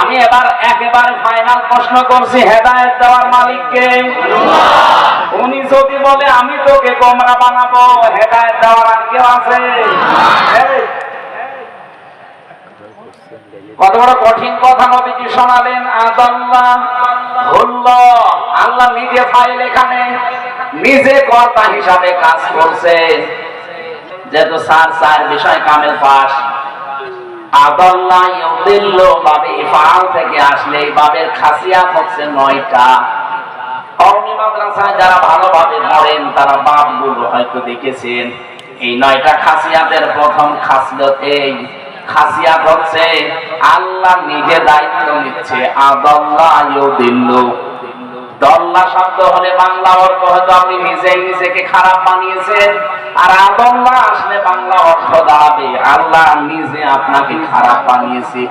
আমি এবার একেবারে ফাইনাল প্রশ্ন করছি, হেদায়েত দেওয়ার মালিককে। উনি যদি বলে, আমি তোকে গোমরা বানাবো হেদায়েত দেওয়ার আর কেউ আছে? কত বড় কঠিন কথা নবীজি শোনালেন, আদাল্লাহ আল্লাহ নিজে ফাইল এখানে, নিজে কর্তা হিসাবে কাজ করছে। যেহেতু স্যার স্যার বিষয় কামেল পাস। ইফআল থেকে আসলে বাবের হচ্ছে নয়টা। যারা ভালোভাবে তারা হয়তো দেখেছেন। এই নয়টা প্রথম আল্লাহ নিজে দায়িত্ব নিচ্ছে আদাল্লাহ ইউদিল্লু। দল্লা শব্দ হলে বাংলা অর্থ হয়তো আপনি নিজেই নিজেকে খারাপ বানিয়েছেন। আর আদল্লা আসলে বাংলা অর্থ দাঁড়াবে। আল্লাহ নিজে আপনাকে খারাপ বানিয়েছে।